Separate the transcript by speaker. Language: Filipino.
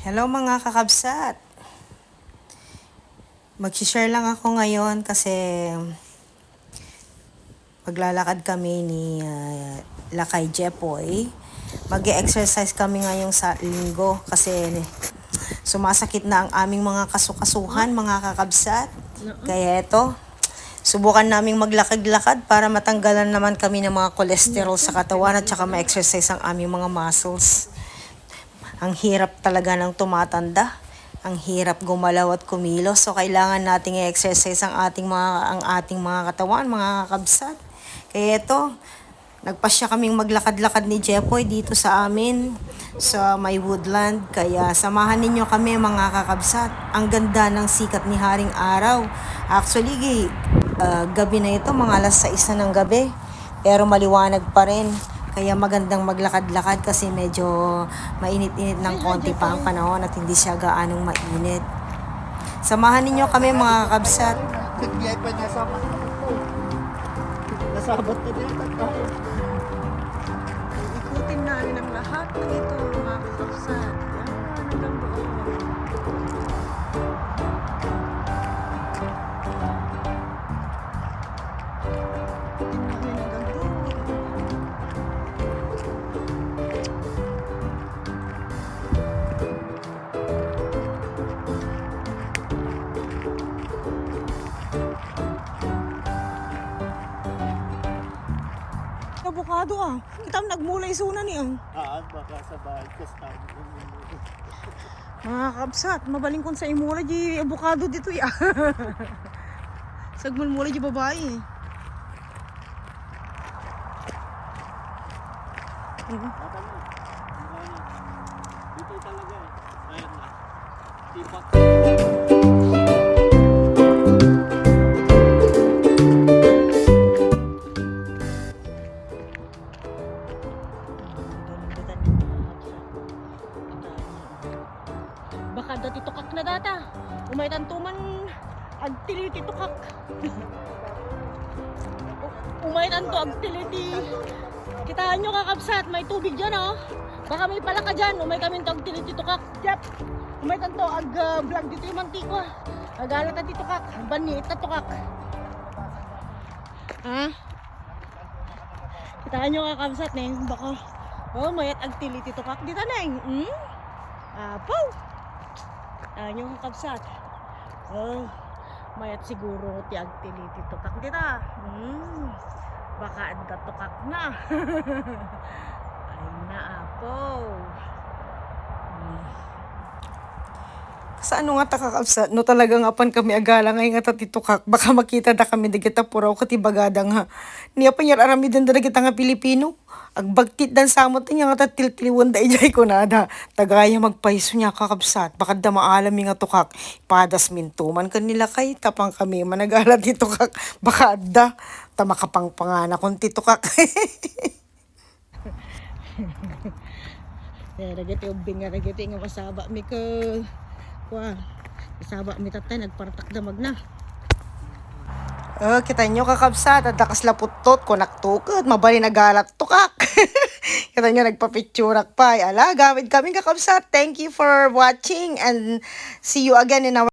Speaker 1: Hello mga kakabsat. Mag-share lang ako ngayon kasi maglalakad kami ni ah, Lakay Jepoy. mag exercise kami ngayong sa linggo kasi sumasakit na ang aming mga kasukasuhan, mga kakabsat. Kaya eto, subukan naming maglakad-lakad para matanggalan naman kami ng mga kolesterol sa katawan at saka ma-exercise ang aming mga muscles. Ang hirap talaga ng tumatanda. Ang hirap gumalaw at kumilos. So kailangan nating i-exercise ang ating mga ang ating mga katawan, mga kakabsat. Kaya ito, nagpasya kaming maglakad-lakad ni Jepoy dito sa amin sa may woodland. Kaya samahan ninyo kami mga kakabsat. Ang ganda ng sikat ni Haring Araw. Actually, ah, gabi na ito, mga alas 6 na ng gabi. Pero maliwanag pa rin. Kaya magandang maglakad-lakad kasi medyo mainit-init ng konti pa ang panahon at hindi siya gaanong mainit. Samahan ninyo kami mga kakabsat.
Speaker 2: Nagbiyay pa niya sa Nasabot na din.
Speaker 3: Ikutin namin ang lahat ng ito, Abukado ah. Kita mo nagmulay suna niya.
Speaker 2: Ah, baka sa bahay ko sa
Speaker 3: Mga kapsat, mabaling kon sa imula di abukado dito ya. Sagmulmula di babae. eh. Mhm.
Speaker 2: Dito talaga eh. Ayan na. Tipak.
Speaker 3: Baka dati tukak na data. Umaitan tuman agtiliti tukak. Umaitan to agtiliti. Kitaan nyo kakapsat, may tubig dyan oh. Baka may palaka dyan, umay kami to agtiliti tukak. Yep. Umaitan to ag uh, vlog dito yung mantiko. Agalat na dito kak, banit na tukak. Ha? Kitaan nyo kakapsat na baka Oh, mayat agtiliti tukak dito na Hmm? Apaw! Ah, yung kabsat. Oh, mayat siguro ti agtiliti tukak dita. Hmm. Baka adda tukak na. Ay na apaw. Hmm.
Speaker 1: Sa ano nga takakabsat, no talagang apan kami agala ngayon nga tatitukak, baka makita da kami digita puraw katibagada nga. Niya pa nyar arami din da kita nga Pilipino. Agbagtit dan samot niya nga tatiltiliwan da ijay ko na da. Tagaya magpaiso niya kakabsat, baka da maalam nga tukak. Padas mintuman kanila kay tapang kami managala ti tukak, baka da tamakapang pangana kung titukak.
Speaker 3: Eh, nagiti ubing nga nagiti nga kasaba mi. Kwa. Kasaba mi tatay nagpartak damag na.
Speaker 1: Oh, kita nyo kakabsat, at dakas laputot, kunaktukot, mabali nagalat tukak. kita nyo nagpapicturak pa. Ala, gamit kami kakabsat. Thank you for watching and see you again in our